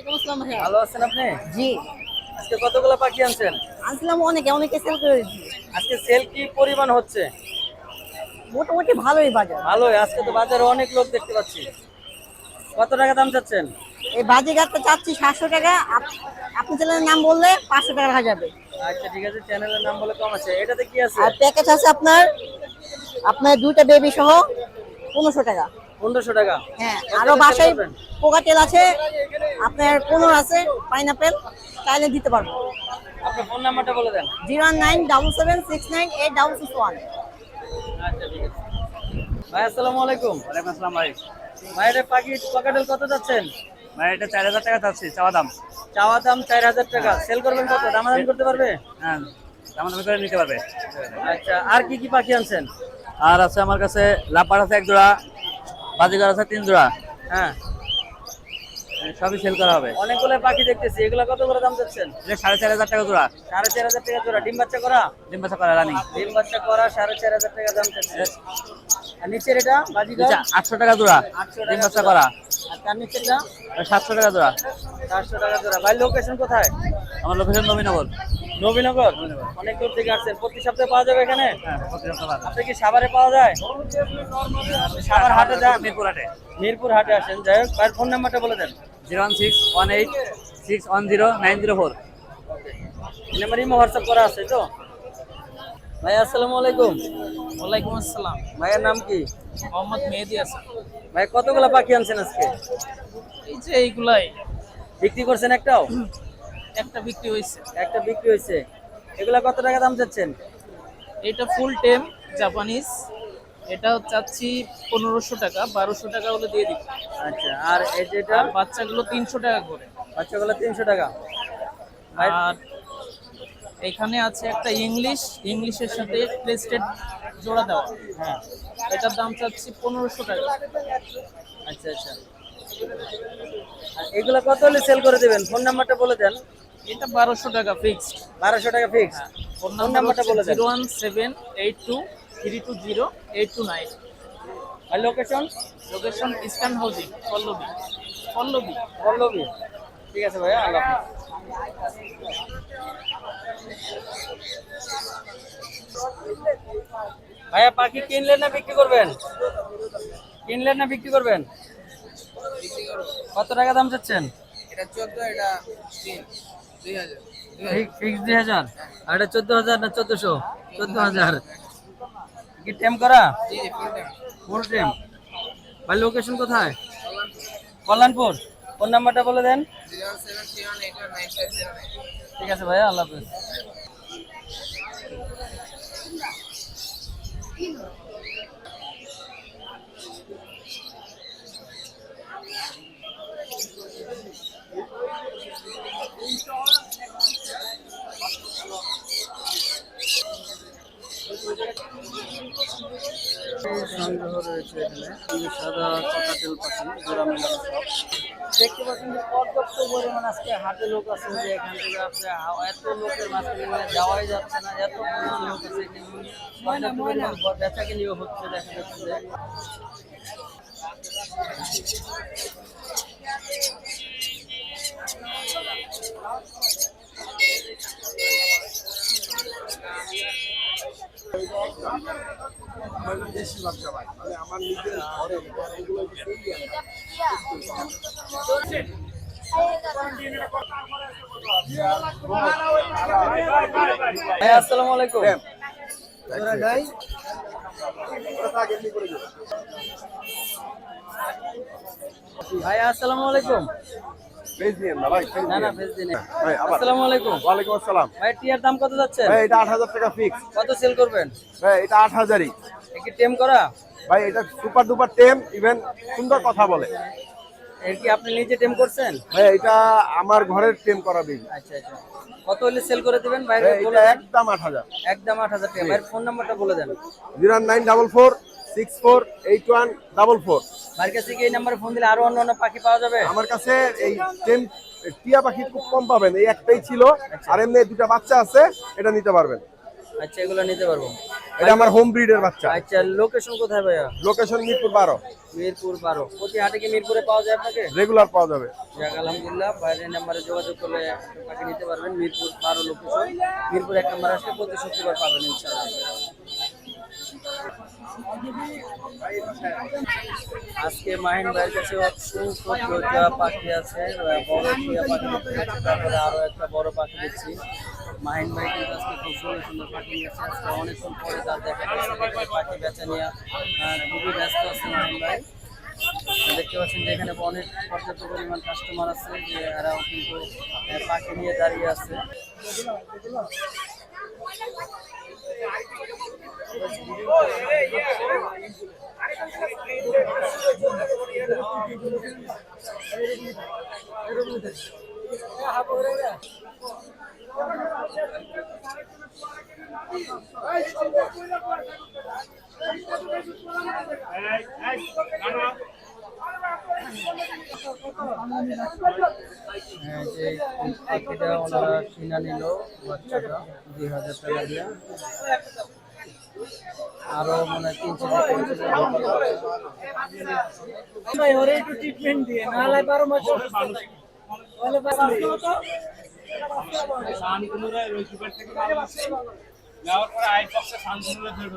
ওয়ালাইকুম আসসালাম ভাইয়া। ভালো আছেন আপনি? জি। আজকে কতগুলো পাখি আনছেন? আনছিলাম অনেকে অনেকে সেল করে দিচ্ছি আজকে সেল কি পরিমাণ হচ্ছে? মোটামুটি ভালোই বাজার। ভালোই আজকে তো বাজারে অনেক লোক দেখতে পাচ্ছি। কত টাকা দাম চাচ্ছেন? এই বাজি গাছটা চাচ্ছি সাতশো টাকা। আপ- আপনি চ্যানেলের নাম বললে পাঁচশো টাকা রাখা যাবে। আচ্ছা ঠিক আছে চ্যানেলের নাম বলে কম আছে। এটাতে কি আছে? আর প্যাকেজ আছে আপনার আপনার দুইটা বেবি সহ পনেরোশো টাকা। পনেরোশো টাকা। হ্যাঁ আরও বাসায়? পোকা তেল আছে আপনার পনেরো আছে পাইনাপেল তাইলে দিতে পারব। আপনার ফোন নাম্বারটা বলে দেন। Zero nine double seven six nine eight double six one. আচ্ছা ঠিক ভাই আসসালামু আলাইকুম। ওয়ালাইকুম আসসালাম ভাই। ভাইয়ের পাখি পকেটেল কত যাচ্ছেন? ভাই এটা চার হাজার টাকা চাচ্ছি চাওয়া দাম। চাওয়া দাম চার হাজার টাকা। সেল করবেন কত? দামাদামি করতে পারবে? হ্যাঁ দাম দামি করে নিতে পারবে। আচ্ছা আর কি কি পাখি আনছেন? আর আছে আমার কাছে লাপার আছে এক জোড়া বাজিগার আছে তিন জোড়া। হ্যাঁ। সবই সেল করা হবে। অনেকগুলো পাখি দেখতেছি এগুলো কত করে দাম চাচ্ছেন? সাড়ে চার হাজার টাকা জোড়া। সাড়ে চার হাজার টাকা জোড়া। ডিম বাচ্চা করা? ডিম বাচ্চা করা রানিং ডিম বাচ্চা করা সাড়ে চার হাজার টাকা দাম চাচ্ছে। আর নিচের এটা বাজিগার? আটশো টাকা জোড়া। আটশো ডিম বাচ্চা করা। আর তার নিচেরটা সাতশো টাকা জোড়া। চারশো টাকা জোড়া। ভাই লোকেশন কোথায়? আমার লোকেশন নবীনগর। নবীনগর? অনেক দূর থেকে আসছেন। প্রতি সপ্তাহে পাওয়া যাবে এখানে? হ্যাঁ আপনি কি সাভারে পাওয়া যায়? সাভার হাটে যান। মিরপুর হাটে। মিরপুর হাটে আসেন। যাই হোক ভাইয়ের ফোন নাম্বারটা বলে দেন। Zero one six one eight six one zero nine zero four. এই নাম্বার ইমো হোয়াটসঅ্যাপ করা আছে তো? ভাই আসসালামু আলাইকুম। ওয়ালাইকুম আসসালাম। ভাইয়ের নাম কি? মোহাম্মদ মেহেদি হাসান। ভাই কতগুলো পাখি আনছেন আজকে? এই যে এইগুলাই। বিক্রি করছেন একটাও? একটা বিক্রি হয়েছে। একটা বিক্রি হয়েছে। এগুলা কত টাকা দাম চাচ্ছেন? এটা ফুল টেম জাপানিজ এটা চাচ্ছি পনেরোশো টাকা বারোশো টাকা হলে দিয়ে দিই আচ্ছা আর এই যেটা আর বাচ্চাগুলো তিনশো টাকা করে। বাচ্চাগুলো তিনশো টাকা। আর এখানে আছে একটা ইংলিশ ইংলিশের সাথে ক্রেস্টেড জোড়া দেওয়া। হ্যাঁ। এটার দাম চাচ্ছি পনেরোশো টাকা। আচ্ছা আচ্ছা। আর এগুলো কত হলে সেল করে দেবেন? ফোন নাম্বারটা বলে দেন। এটা বারোশো টাকা ফিক্সড বারোশো টাকা ফিক্স ফোন নাম্বারটা বলে দেন। Zero one seven eight two three two zero eight two nine আর location location eastern housing Pallabi Pallabi Pallabi ঠিক আছে ভাইয়া আল্লাহ ভাইয়া পাখি কিনলেন না বিক্রি করবেন? কিনলেন না বিক্রি করবেন? কত টাকা দাম চাচ্ছেন? এটা চোদ্দ এটা দুই হাজার। ফিক্স দুই হাজার। আর এটা চোদ্দ হাজার না চোদ্দশো? চোদ্দ হাজার। কি টেম করা? ফুল টেম ভাই লোকেশন কোথায়? কল্যাণপুর। ফোন নাম্বারটা বলে দেন। ঠিক আছে ভাইয়া আল্লাহ হাফেজ। সংগ্রহ রয়েছে এখানে সাদা চকাতেল পাখি দেখতে পাচ্ছেন পর্যাপ্ত পরিমাণ আজকে হাটে লোক আছে যে এখান থেকে আপনি এত লোকের মাঝখানে যাওয়াই যাচ্ছে না এত পরিমাণ লোক আছে পর্যাপ্ত বেচা হচ্ছে দেখা যাচ্ছে ভাই আসসালামু আলাইকুম। ভাই আসসালামু আলাইকুম। আলাইকুম। আসসালাম। ভাই টিয়ার দাম কত যাচ্ছে? টাকা ফিক্স কত সেল করবেন? ভাই এটা টেম করা? ভাই এটা সুপার টেম ইভেন সুন্দর কথা বলে। আপনি নিজে করছেন? এটা আমার ঘরের টেম করা বেবি আচ্ছা আচ্ছা। কত হলে সেল করে দিবেন? ভাই এটা একদম 8000 একদম 8000 টেম ফোন নাম্বারটা বলে দেন। 094464814 ভাইয়ের কাছে কি এই নাম্বারে ফোন দিলে আরও অন্য অন্য পাখি পাওয়া যাবে? আমার কাছে এই টেম টিয়া পাখি খুব কম পাবেন এই একটাই ছিল। আর এমনি দুটা বাচ্চা আছে এটা নিতে পারবেন। আচ্ছা এগুলো নিতে পারব। এটা আমার হোম ব্রিডের বাচ্চা। আচ্ছা লোকেশন কোথায় ভাইয়া? লোকেশন মিরপুর বারো। মিরপুর বারো। প্রতি হাটে কি মিরপুরে পাওয়া যায় আপনাকে? রেগুলার পাওয়া যাবে। যাক আলহামদুলিল্লাহ বাইরের নাম্বারে যোগাযোগ করলে পাখি নিতে পারবেন। মিরপুর বারো লোকেশন মিরপুর এক নাম্বার আসলে প্রতি শুক্রবার পাবেন ইনশাআল্লাহ। আজকে মাহিন ভাইয়ের কাছে অসংখ্য টিয়া পাখি আছে বড় টিয়া পাখি তারপরে আরও একটা বড় পাখি দেখছি। মাহিন ভাই কিন্তু আজকে খুব সুন্দর সুন্দর পাখি নিয়েছে। আজকে অনেকক্ষণ পরে তার দেখা পাখি বেচা নিয়ে। আহ, খুবই ব্যস্ত আছে মাহিন ভাই। দেখতে পাচ্ছেন যে এখানে অনেক পর্যাপ্ত পরিমাণ কাস্টমার আছে যে এরাও কিন্তু পাখি নিয়ে দাঁড়িয়ে আছে। হ্যাঁ, যে পাখিটা ওনারা কিনা নিল বাচ্চাটা দুই হাজার টাকা দিয়ে। আরও মানে তিন ভাই ওরে একটু ট্রিটমেন্ট দিয়ে নাহলে বারো মাস থেকে। পরে আইফক্সে শান্তনুরা ধরে